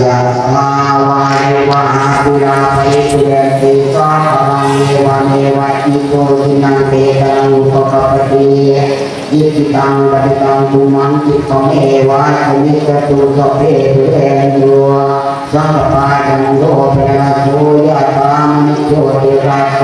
ยะมาวาเนวะหาปุราปิตุเยติสาภรังเนวะเนวะอิโกทินังเตตังุปกปติยิติตังปฏิตังตุมังจิตขเอวะสมิจตุสเพตุเอยุสัพพะจันโยปะโสยะตามนิโยติระโส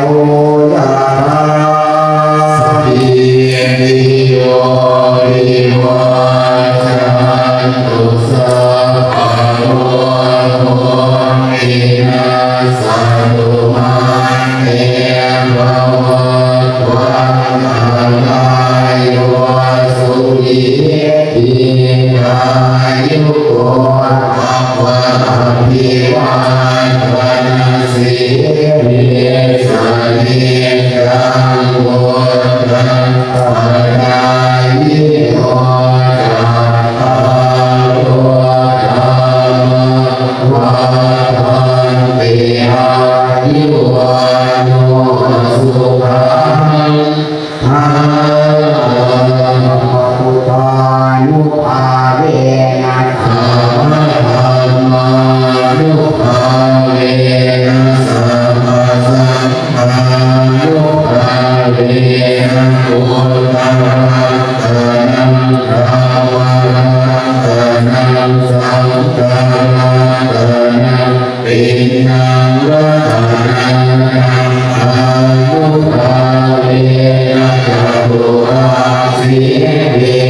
Yeah.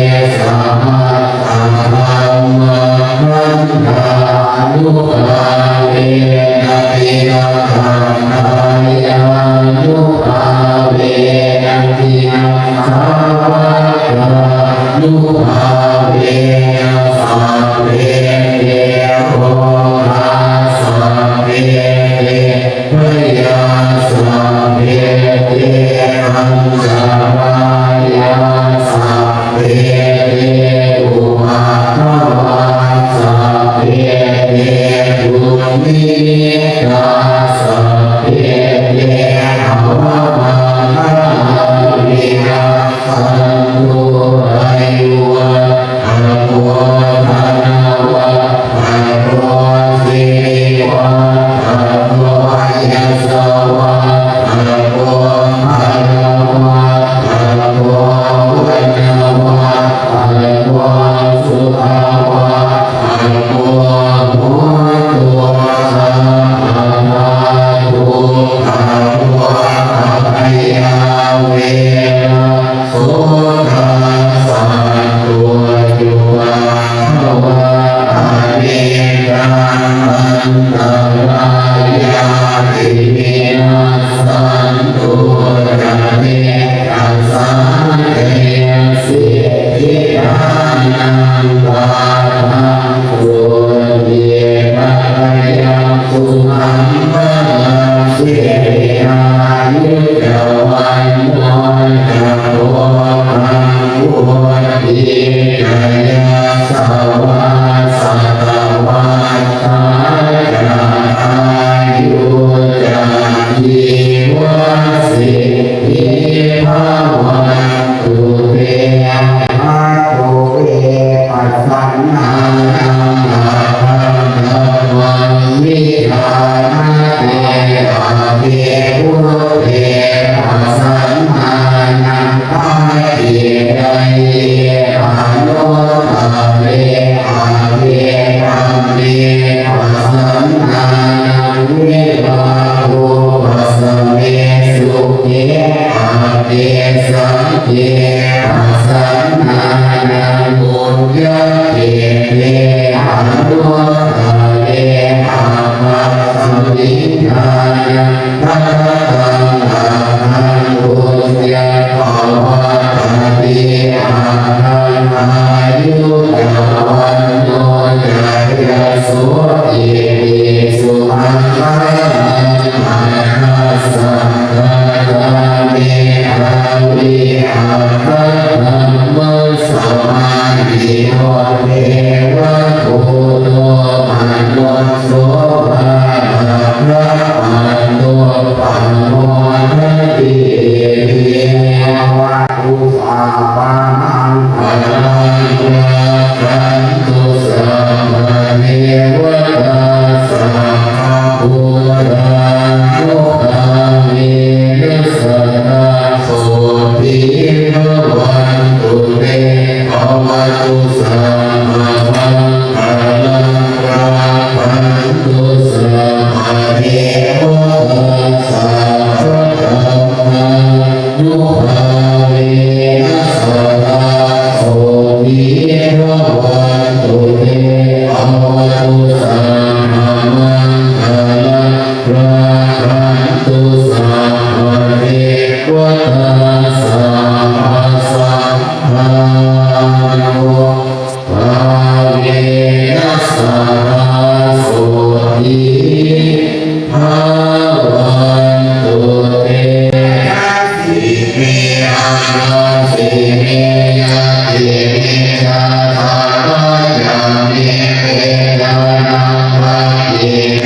Yeah.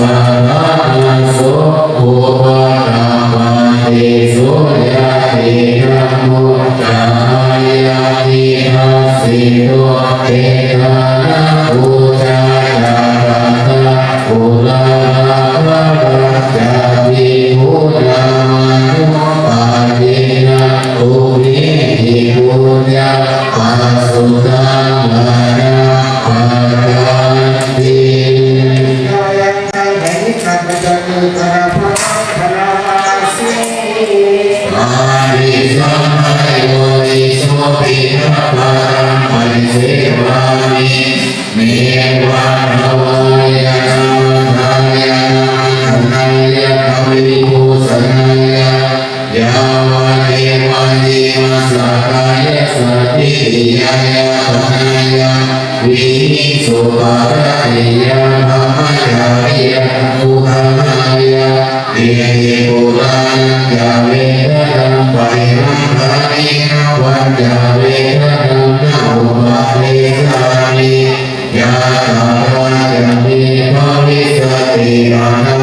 า Swami Maha